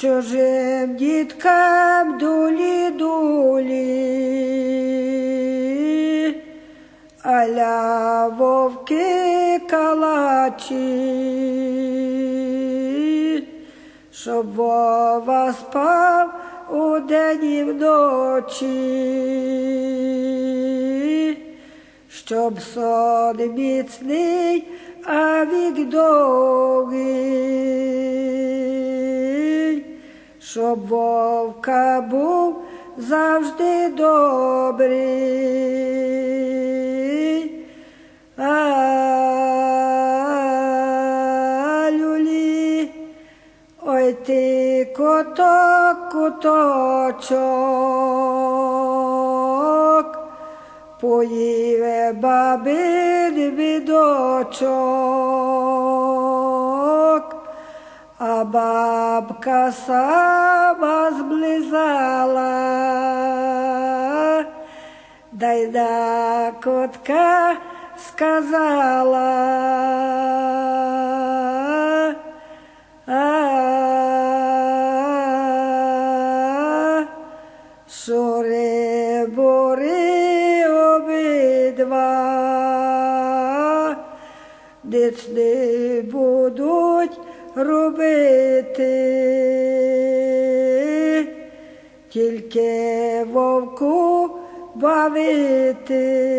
чужим діткам дулі дулі, аля вовки калачі, щоб вова спав удень і вночі, щоб сон міцний, а вік довгий, щоб вовка був завжди добрий. А люлі, ой ти коток, куточок, поїве бабин бідочок, а бабка сама зблизала, дай на котка сказала. А, Шори бори обидва, ниц будуть робити, тільки вовку бавити.